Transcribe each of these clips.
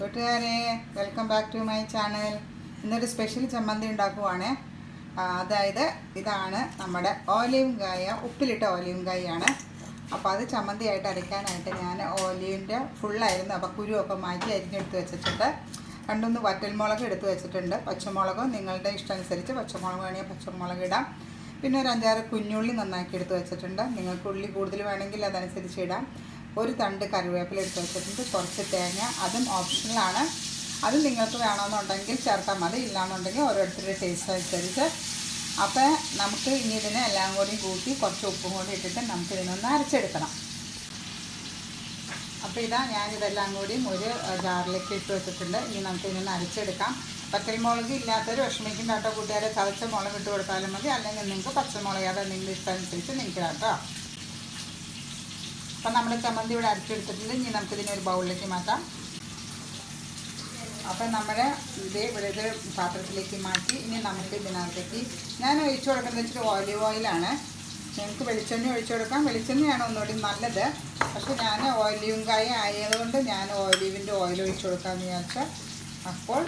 കൂട്ടുകാരെ welcome back to my channel ഇന്നൊരു special ചമ്മന്തി ഉണ്ടാക്കുവാണ്. അതായത് ഇതാണ് നമ്മുടെ ഓലിയും കായ ഉപ്പിലിട്ട ഓലിയും കായാണ്. അപ്പോൾ അത് ചമ്മന്തിയായിട്ട് അരയ്ക്കാനായിട്ട് ഞാൻ ഓലിയുടെ ഫുള്ളായിരുന്നു അപ്പോൾ കുരുവൊക്കെ മാറ്റി അരിഞ്ഞെടുത്ത് വെച്ചിട്ടുണ്ട്. രണ്ടൊന്ന് വറ്റൽമുളക് എടുത്ത് വെച്ചിട്ടുണ്ട്. പച്ചമുളകും നിങ്ങളുടെ ഇഷ്ടമനുസരിച്ച് പച്ചമുളക് വേണമെങ്കിൽ പച്ചമുളക് ഇടാം. പിന്നെ ഒരു അഞ്ചാറ് കുഞ്ഞുള്ളി നന്നാക്കി എടുത്ത് വെച്ചിട്ടുണ്ട്. നിങ്ങൾക്ക് ഉള്ളി കൂടുതൽ വേണമെങ്കിൽ അതനുസരിച്ച് ഇടാം. ഒരു തണ്ട് കറിവേപ്പില എടുത്ത് വെച്ചിട്ടുണ്ട്. കുറച്ച് തേങ്ങ അതും ഓപ്ഷണലാണ് അത് നിങ്ങൾക്ക് വേണമെന്നുണ്ടെങ്കിൽ ചേർത്താൽ മതി. ഇല്ലാന്നുണ്ടെങ്കിൽ ഓരോരുത്തരുടെ ടേസ്റ്റ് അനുസരിച്ച്. അപ്പോൾ നമുക്ക് ഇനി ഇതിനെ എല്ലാം കൂടി കൂട്ടി കുറച്ച് ഉപ്പും കൂടി ഇട്ടിട്ട് നമുക്ക് ഇതിനൊന്ന് അരച്ചെടുക്കണം. അപ്പോൾ ഇതാ ഞാനിതെല്ലാം കൂടി ഒരു ജാറിലേക്ക് ഇട്ട് വെച്ചിട്ടുണ്ട്. ഇനി നമുക്ക് ഇതിനൊന്ന് അരച്ചെടുക്കാം. പച്ചമുളക് ഇല്ലാത്തൊരു വിഷമിക്കുന്ന കേട്ടോ. കൂട്ടുകാരെ ചതച്ച മുളക് ഇട്ട് കൊടുത്താലും മതി. അല്ലെങ്കിൽ നിങ്ങൾക്ക് പച്ചമുളക് അതെ നിങ്ങളുടെ ഇഷ്ടമനുസരിച്ച് നിങ്ങൾക്ക് കേട്ടോ. അപ്പം നമ്മൾ ചമ്മന്തി ഇവിടെ അരച്ചെടുത്തിട്ടുണ്ട്. ഇനി നമുക്കിതിനൊരു ഒരു ബൗളിലേക്ക് മാറ്റാം. അപ്പം നമ്മൾ ഇത് ഇവിടെ ഇത് പാത്രത്തിലേക്ക് മാറ്റി ഇനി നമുക്ക് ഇതിനകത്തേക്ക് ഞാൻ ഒഴിച്ചു കൊടുക്കുന്നത് വെച്ചിട്ട് ഓലിവ് ഓയിലാണ് ഞങ്ങൾക്ക് വെളിച്ചെണ്ണ ഒഴിച്ചു കൊടുക്കാം. വെളിച്ചെണ്ണയാണ് ഒന്നുകൂടി നല്ലത്. പക്ഷെ ഞാൻ ഓലിവും കായ ആയതുകൊണ്ട് ഞാൻ ഓലിവിന്റെ ഓയിൽ ഒഴിച്ചു കൊടുക്കാമെന്ന് വിചാരിച്ചാൽ അപ്പോൾ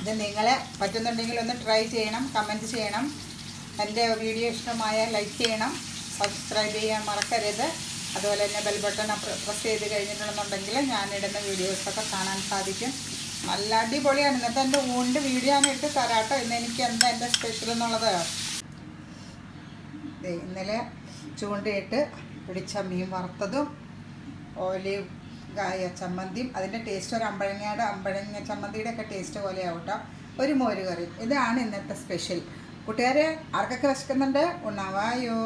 ഇത് നിങ്ങളെ പറ്റുന്നുണ്ടെങ്കിൽ ഒന്ന് ട്രൈ ചെയ്യണം. കമന്റ് ചെയ്യണം. എന്റെ വീഡിയോ ഇഷ്ടമായ ലൈക്ക് ചെയ്യണം. സബ്സ്ക്രൈബ് ചെയ്യാൻ മറക്കരുത്. അതുപോലെ തന്നെ ബെൽ ബട്ടൺ പ്രസ് ചെയ്ത് കഴിഞ്ഞിട്ടുണ്ടെന്നുണ്ടെങ്കിൽ ഞാനിടുന്ന വീഡിയോസൊക്കെ കാണാൻ സാധിക്കും. നല്ല അടിപൊളിയാണ്. ഇന്നത്തെ എന്റെ ഊണ്ട് വീഡിയോ ആണ് ഇട്ട് തരാട്ടോ. ഇന്ന് എനിക്ക് എന്താ എന്റെ സ്പെഷ്യൽ എന്നുള്ളത്? ഇന്നലെ ചൂണ്ടയിട്ട് പിടിച്ച മീൻ വറുത്തതും ഓലിവ് കായ ചമ്മന്തിയും അതിന്റെ ടേസ്റ്റ് ഒരു അമ്പഴങ്ങയുടെ അമ്പഴങ്ങ ചമ്മന്തിയുടെ ഒക്കെ ടേസ്റ്റ് പോലെയാവും ഒരു മോര് കറി. ഇതാണ് ഇന്നത്തെ സ്പെഷ്യൽ കൂട്ടുകാരെ ആർക്കൊക്കെ വിശക്കുന്നുണ്ട്? ഉണ്ണാവായോ?